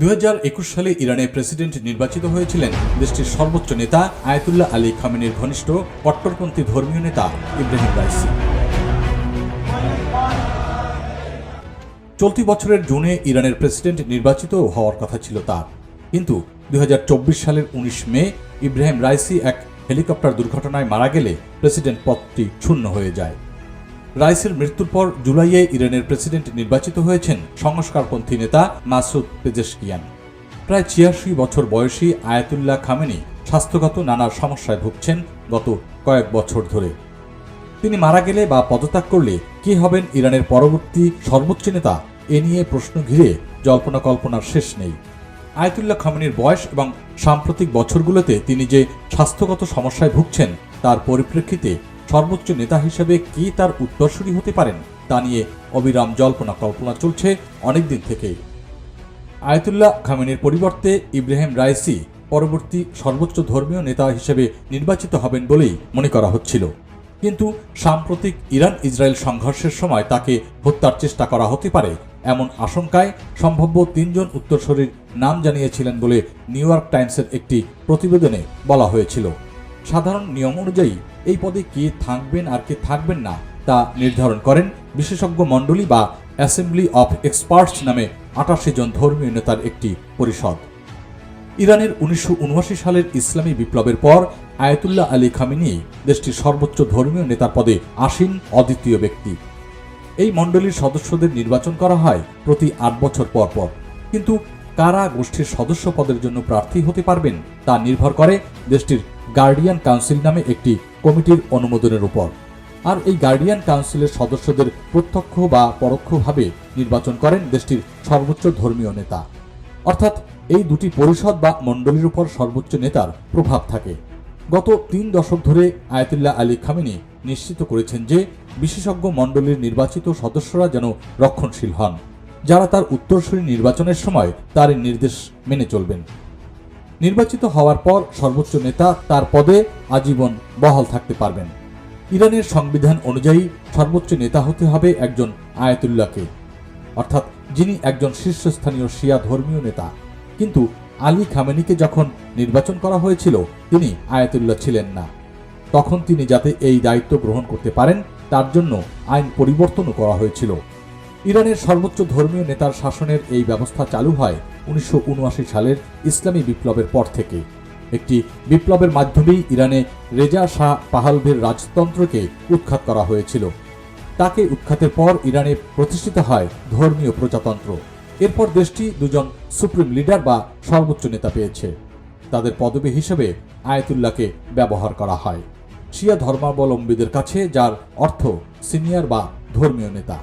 দু হাজার একুশ সালে ইরানের প্রেসিডেন্ট নির্বাচিত হয়েছিলেন দেশটির সর্বোচ্চ নেতা আয়তুল্লাহ আলী খামেনির ঘনিষ্ঠ কট্টরপন্থী ধর্মীয় নেতা ইব্রাহিম রাইসি। চলতি বছরের জুনে ইরানের প্রেসিডেন্ট নির্বাচিত হওয়ার কথা ছিল তার। কিন্তু দু হাজার চব্বিশ সালের ১৯ মে ইব্রাহিম রাইসি এক হেলিকপ্টার দুর্ঘটনায় মারা গেলে প্রেসিডেন্ট পদটি শূন্য হয়ে যায়। রাইসের মৃত্যুর পর জুলাইয়ে ইরানের প্রেসিডেন্ট নির্বাচিত হয়েছেন সংস্কারপন্থী নেতা মাসুদ পেজেশকিয়ান। প্রায় ছিয়াশি বছর বয়সী আয়াতুল্লাহ খামেনি স্বাস্থ্যগত নানা সমস্যায় ভুগছেন গত কয়েক বছর ধরে। তিনি মারা গেলে বা পদত্যাগ করলে কি হবেন ইরানের পরবর্তী সর্বোচ্চ নেতা এ নিয়ে প্রশ্ন ঘিরে জল্পনা কল্পনার শেষ নেই। আয়াতুল্লাহ খামেনির বয়স এবং সাম্প্রতিক বছরগুলোতে তিনি যে স্বাস্থ্যগত সমস্যায় ভুগছেন তার পরিপ্রেক্ষিতে সর্বোচ্চ নেতা হিসেবে কি তার উত্তরসূরি হতে পারেন, তা নিয়ে অবিরাম জল্পনা কল্পনা চলছে অনেকদিন থেকেই। আয়তুল্লাহ খামেনির পরিবর্তে ইব্রাহিম রাইসি পরবর্তী সর্বোচ্চ ধর্মীয় নেতা হিসেবে নির্বাচিত হবেন বলেই মনে করা হচ্ছিল। কিন্তু সাম্প্রতিক ইরান ইসরায়েল সংঘর্ষের সময় তাকে হত্যার চেষ্টা করা হতে পারে এমন আশঙ্কায় সম্ভাব্য তিনজন উত্তরসূরির নাম জানিয়েছিলেন বলে নিউ ইয়র্ক টাইমসের একটি প্রতিবেদনে বলা হয়েছিল। সাধারণ নিয়ম অনুযায়ী এই পদে কে থাকবেন আর কে থাকবেন না তা নির্ধারণ করেন বিশেষজ্ঞ মণ্ডলী বা অ্যাসেম্বলি অফ এক্সপার্টস নামে আটাশি জন ধর্মীয় নেতার একটি পরিষদ। ইরানের উনিশশো ঊনআশি সালের ইসলামী বিপ্লবের পর আয়াতুল্লাহ আলী খামিনি দেশটির সর্বোচ্চ ধর্মীয় নেতার পদে আসীন অদ্বিতীয় ব্যক্তি। এই মণ্ডলীর সদস্যদের নির্বাচন করা হয় প্রতি আট বছর পর পর। কিন্তু কারা গোষ্ঠীর সদস্য পদের জন্য প্রার্থী হতে পারবেন তা নির্ভর করে দেশটির গার্ডিয়ান কাউন্সিল নামে একটি কমিটির অনুমোদনের উপর। আর এই গার্ডিয়ান কাউন্সিলের সদস্যদের প্রত্যক্ষ বা পরোক্ষভাবে নির্বাচন করেন দেশটির সর্বোচ্চ ধর্মীয় নেতা। অর্থাৎ এই দুটি পরিষদ বা মণ্ডলীর উপর সর্বোচ্চ নেতার প্রভাব থাকে। গত তিন দশক ধরে আয়াতুল্লাহ আলী খামেনি নিশ্চিত করেছেন যে বিশেষজ্ঞ মণ্ডলীর নির্বাচিত সদস্যরা যেন রক্ষণশীল হন, যারা তার উত্তরসূরি নির্বাচনের সময় তার নির্দেশ মেনে চলবেন। নির্বাচিত হওয়ার পর সর্বোচ্চ নেতা তার পদে আজীবন বহাল থাকতে পারবেন। ইরানের সংবিধান অনুযায়ী সর্বোচ্চ নেতা হতে হবে একজন আয়াতুল্লাহকে, অর্থাৎ যিনি একজন শীর্ষস্থানীয় শিয়া ধর্মীয় নেতা। কিন্তু আলী খামেনিকে যখন নির্বাচন করা হয়েছিল, তিনি আয়াতুল্লাহ ছিলেন না। তখন তিনি যাতে এই দায়িত্ব গ্রহণ করতে পারেন, তার জন্য আইন পরিবর্তনও করা হয়েছিল। ইরানের সর্বোচ্চ ধর্মীয় নেতার শাসনের এই ব্যবস্থা চালু হয় উনিশশো উনআশি সালের ইসলামী বিপ্লবের পর থেকে। একটি বিপ্লবের মাধ্যমেই ইরানে রেজা শাহ পাহালভের রাজতন্ত্রকে উৎখাত করা হয়েছিল। তাকে উৎখাতের পর ইরানে প্রতিষ্ঠিত হয় ধর্মীয় প্রজাতন্ত্র। এরপর দেশটি দুজন সুপ্রিম লিডার বা সর্বোচ্চ নেতা পেয়েছে। তাদের পদবি হিসেবে আয়াতুল্লাহকে ব্যবহার করা হয়। শিয়া ধর্মাবলম্বীদের কাছে, যার অর্থ সিনিয়র বা ধর্মীয় নেতা।